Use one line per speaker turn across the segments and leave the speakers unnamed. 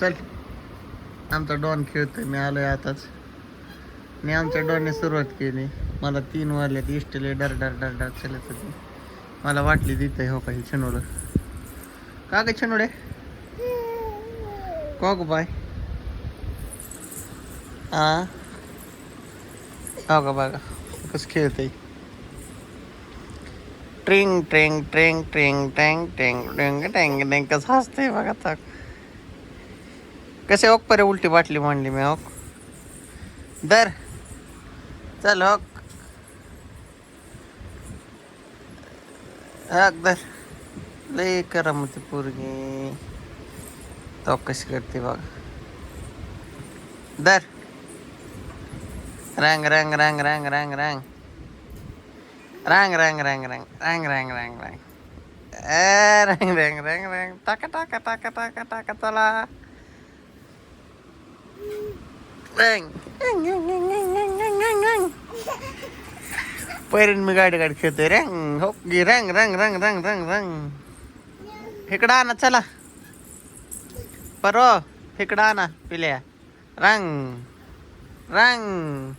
चल. आमचा डॉन खेळतोय मी आलोय आताच. मी आमच्या डॉनने सुरुवात केली. मला तीन वाजल्यात इष्टले डर डर डर डर चलत होती. मला वाटली तिथे हो काही छनोड. का ग छनोडे? कॉक ग बाय? हा हो का बघा कसं खेळतंय. ट्रिंग ट्रिंग ट्रिंग ट्रिंग टँग टँग टँग टँग टँग कसं हसतंय बघा आता कसे ओक परे उलटी बाटली मांडली मी ओक दर चल ओक हक दर लय करा मग ती पोरगी तो कशी करते बघा दर रंग रंग रंग रंग रंग रंग रंग रंग रंग रंग रंग रंग रंग रंग ए रंग रंग रंग रंग टाका टाका टाका टाका टाका चला रंग पहिरून मी गाडी गाडी खेळतोय. रंग हो गी रंग रंग रंग रंग रंग रंग इकडं आणा चला. परो इकडं आणा पिल्या. रंग रंग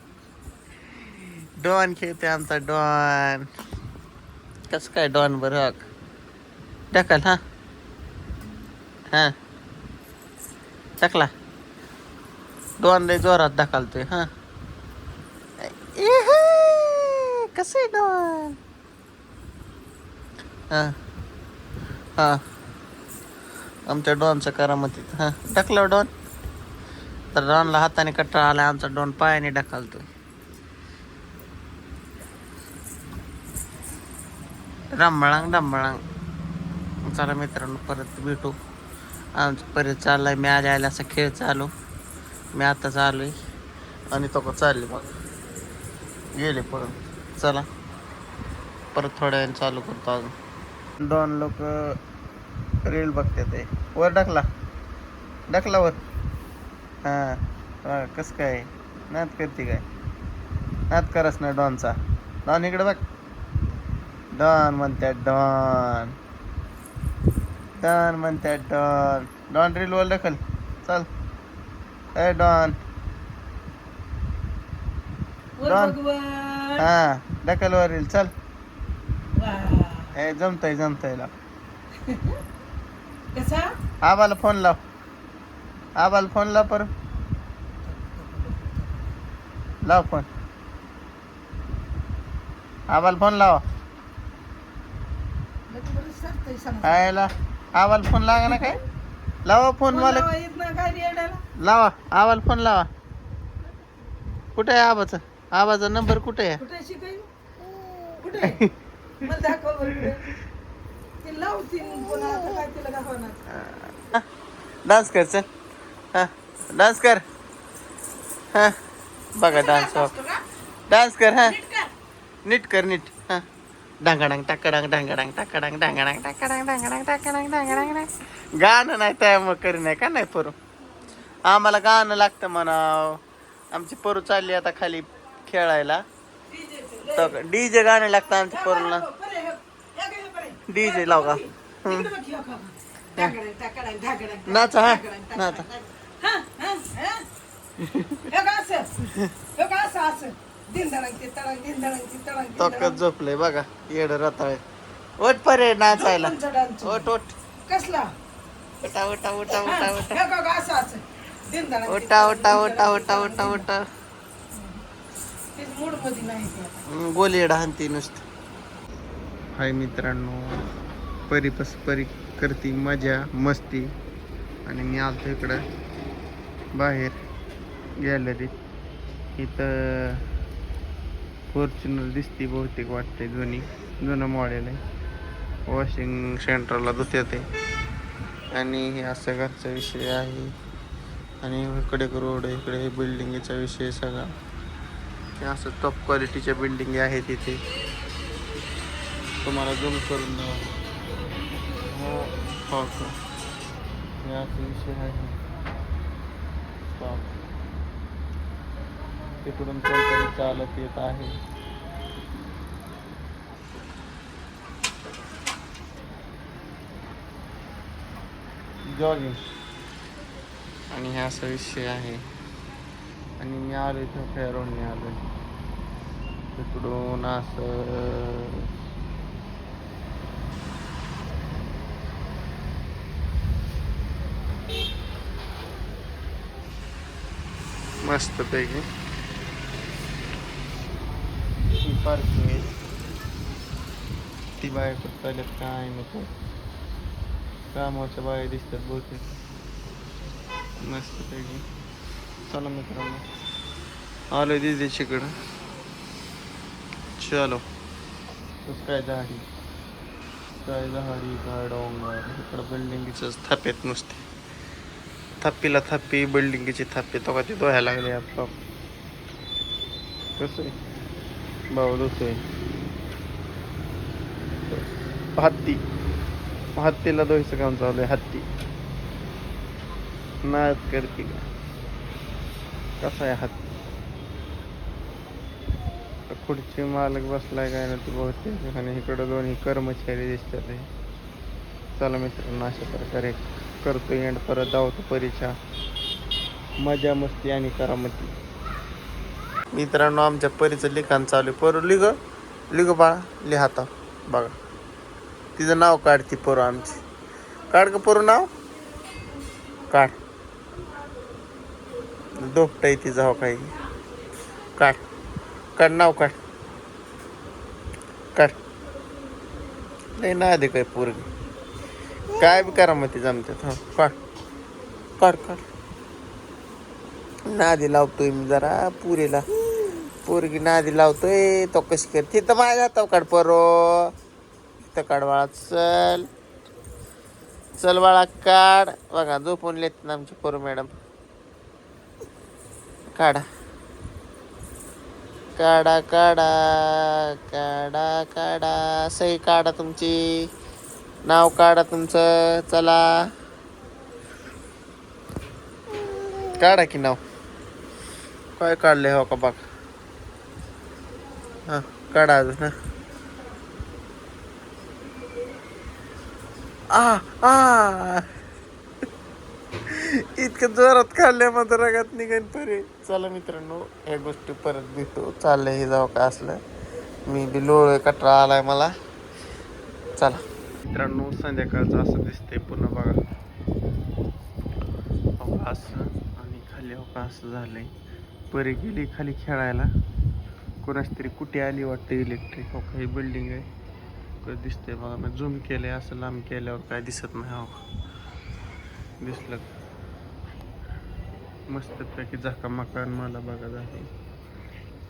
डॉन खेळते आमचा डॉन कस काय डॉन बर? टाकल हा. हा. टाकला. डॉन लय जोरात ढकलतोय हा. कसे आहे डॉन हा हा. आमच्या डॉनचं करामतीत हा. टाकलं डॉन. तर डॉनला हाताने कट्टा आला आमचा डॉन पायाने ढकलतोय. रंबळांग डंबळांग चला मित्रांनो परत भेटू. आमचं परत चाललाय मी आज आयला असा खेळ चालू. मी आता चालू आहे आणि तो चालले मग गेले परत. चला. परत थोड्या वेळाने चालू करतो अजून. दोन लोक रील बघते ते. वर टाकला टाकला वर. हां. कसं काय? नात करते काय? नात करस ना डॉनचा. डॉन इकडे बघ. डॉन म्हणतात डॉन. डॉन म्हणतात डॉन. डॉन रीलवर ढकल. चल. ए डॉन. डॉन. हा ढकल वर रील चल ए जमतय जमतय लाव.
कसा?
आबाला फोन लाव. आबाला फोन लाव पर लाव फोन. आबाला फोन लावा. आयला आबाला फोन लागा ना काय? लावा फोन मला. लावा आबाला फोन लावा. कुठे आहे आबाचा आबाचा नंबर कुठे आहे?
कुठे शिकाय कुठे मला दाखव बरं कुठे. ती लावती पुन्हा आता काय तिला दाखवणार?
डान्स कर चल. हा डान्स कर. हा बघा डान्स डान्स कर हा. नीट कर. नीट हा. डांगाडांग टाकाडांग डांगाडांग टाकाडांग डांगाडांग टाकाडांग डांगाडांग टाकाडांग डांगाडांग. डांग गाणं नाही त्या मग करी नाही का नाही पोरू? आम्हाला गाणं लागतं म्हणाव. आमची पोरू चालली आता खाली खेळायला. तर डीजे गाणं लागतं आमच्या पोरूला डीजे लाव का. नाचा हा? नाचा. तो कच झोपलंय बघा. येड रताळे. ओट परे नाचायला. ओट ओट
कसला?
उठा उठा उठा उठा उठा.
ओटा ओटा ओटा ओटा ओटा
ओटा. गोली हानती नुसतं. हाय मित्रांनो परी पस परी करती मजा मस्ती. आणि मी आलतो इकडं बाहेर गॅलरीत. इथं फॉर्च्युनर दिसते बहुतेक वाटते जुनी जुनं मॉडेल आहे. वॉशिंग सेंटरला धुत्यात आहे. आणि हे असं घरचा विषय आहे. आणि इकडे रोड इकडे बिल्डिंगचा विषय सगळा. हे असं टॉप क्वालिटीच्या बिल्डिंग आहेत इथे तुम्हाला झूम करून द्यावा हो हो हे असा विषय आहे. तिकडून कोणतरी चालत येत आहे. जॉगिंग. आणि हे असा विषय आहे. आणि मी आलो इथं फेरोनने आलो तिकडून असं मस्त पैकी पार्किंग आहे. ती बाहेर कुठं चालत काय नको कामाच्या बाया दिसतात बहुतेक. मस्त पैकी. चला मित्रांनो. आलो दिदीच्याकडं चलो. काय झाडी काय झाडी काय डोंगर? इकडं बिल्डिंगीच थापेत नुसते. थप्पीला थप्पी बिल्डिंगीची थप्पी तो का ते धुवायला लागले आपलं. कसं आहे? भाऊ धुतोय हत्ती. हत्तीला धुवायचं काम चालू आहे हत्ती. नाच करते का? कसा आहे हत्ती खुर्ची मालक बसलाय काय ना तू बहुतेक आणि इकडं दोन्ही कर्मचारी दिसतात चला मित्रांनो अशा प्रकारे करतो एंड परत धावतो परीक्षा. मजा मस्ती आणि करामती. मित्रांनो आमच्या परीचं लिखाण चालू आहे. पोरं लिग लिग बाळा लिहाता बघा. तिचं नाव काढते परू पोरं आमची. काढ का पोरं नाव. काढ. दोपटा तिचं हो काही. काढ काढ नाव काढ. काढ. नाही ना आधी काय पोरगी. काय बी करा मग ते जमतात हा. काढ. काढ काढ. नादी लावतोय मी जरा पुरीला. पोरगी नादी लावतोय तो कशी कर तिथं माझ्या हातावर काढ परो. तिथं काढ बाळा चल. चल बाळा काढ. बघा झोपून लेत ना आमची पोरं मॅडम. काढा. काढा काढा काढा काढा. सही काढा तुमची. नाव काढा तुमचं. चला. काढा की नाव. काय काढले हो का बघ. हा काढा अजून हां. आ आ. इतकं जोरात खाल्ल्या मात्र रगात निघेन परे. चला मित्रांनो ह्या गोष्टी परत भेटू. चाललं हे जावं का असलं. मी बी लोळ कटरा आलाय मला. चला. मित्रांनो संध्याकाळचं असं दिसतंय पुन्हा बघा. हो का असं आणि खाली हो का असं झालंय. परी गेली खाली खेळायला. कोणाच तरी कुठे आली वाटतं इलेक्ट्रिक हो का ही बिल्डिंग आहे. कसं दिसतंय बघा मी झूम केलंय असं लांब केल्यावर काय दिसत नाही हो का. दिसलं का? मस्तपैकी झाका मकान मला बघा आहे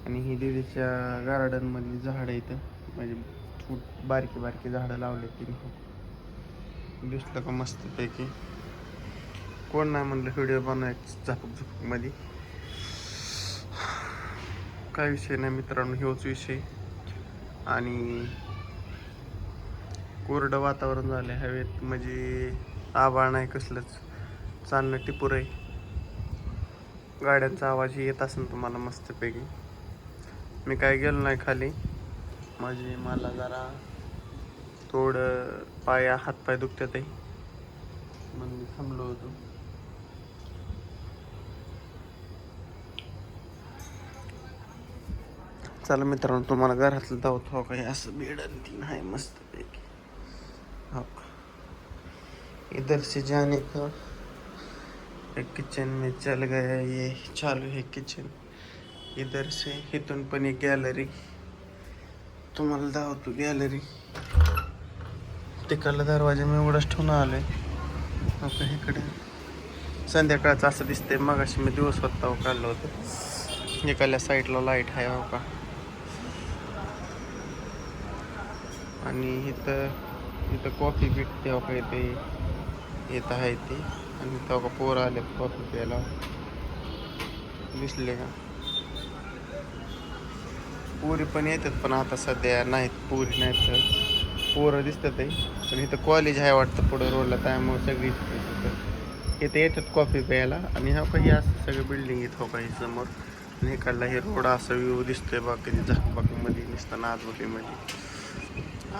आणि ही देवीच्या गार्डनमधली झाडं इथं. म्हणजे फूट बारकी बारकी झाडं लावले तिने. दिसलं का मस्तपैकी. कोण नाही म्हणलं व्हिडिओ बनवायचं झापक झुपक काय विषय नाही मित्रांनो हेच विषय. आणि कोरडं वातावरण झालं हवेत म्हणजे आभाळ नाही कसलंच. चालणं टिपूर आहे. गाड्यांचा आवाज येत असेल तुम्हाला मस्तपैकी. मी काय गेलो नाही खाली. माझी मला जरा थोडं पाया हातपाय दुखतातही म्हणून मी थांबलो होतो. चला मित्रांनो तुम्हाला घरातलं दावत हो काही असं बेड आणि तीन आहे मस्तपैकी. हो का. इधर से जाने का? किचन में चल गया ये चालू है किचन इधर से इथून पण एक गॅलरी तुम्हाला दावतो हो गॅलरी तिकडला दरवाजा मी एवढंच ठेवून आलोय आता इकडे संध्याकाळचं असं दिसतंय मगाशी मी दिवस होता हो काढलं होतं. एकाल्या साईडला लाइट आहे हो का? आणि इथं इथं कॉफी भेटते हो का इथे? येत आहे ते. आणि तेव्हा का पोरं आले कॉफी प्यायला. दिसले का? पोरी पण येतात पण आता सध्या नाहीत पुरी नाहीत. तर पोरं दिसतात आहे पण इथं कॉलेज आहे वाटतं पुढं रोडला त्यामुळे सगळी इथं येतात. कॉफी प्यायला आणि हा काही असं सगळं बिल्डिंग येत हो काही समोर. आणि इकडला हे रोड असा व्यू दिसतोय बाकी कधी झाकबागमध्ये नुसतं नाचबुकीमध्ये.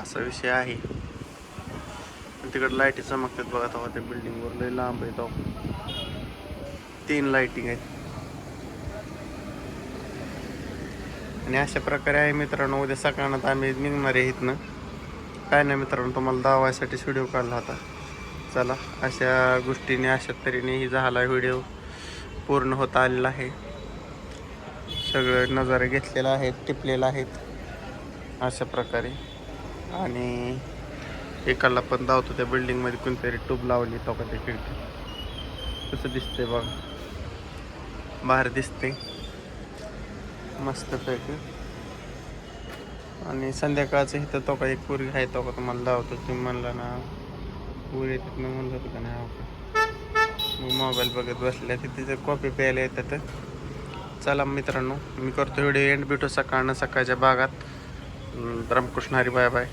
असा विषय आहे. तिकडे लाईटी चमकतात बघा तेव्हा त्या बिल्डिंगवर लय लांब आहे तो. तीन लाईटिंग आहेत. आणि अशा प्रकारे आहे मित्रांनो उद्या सकाळात आम्ही निघणार आहे इथनं. काय नाही मित्रांनो तुम्हाला दावायसाठी व्हिडिओ काढला होता. चला अशा गोष्टीने अशा तऱ्हेने ही झाला व्हिडिओ पूर्ण होत आलेला आहे. सगळे नजारे घेतलेला आहेत टिपलेला आहेत. अशा प्रकारे. आणि एकाला पण धावतो त्या बिल्डिंगमध्ये कोणतरी ट्यूब लावली तो का त्या खिडकी. कसं दिसतंय बघा. बाहेर दिसते मस्त मस्तपैकी आणि संध्याकाळचं इथं तो का एक पुरी आहे तो का तुम्हाला धावतो. तुम्ही म्हणला ना पुरी येतात मी म्हणलं होतं का नाही मी का? मग मोबाईल बघत बसल्या तिथे जर कॉफी प्यायला येतात. चला मित्रांनो मी करतो व्हिडिओ एंड भेटू सकाळनं सकाळच्या भागात. Ramkrishna Hari bye bye.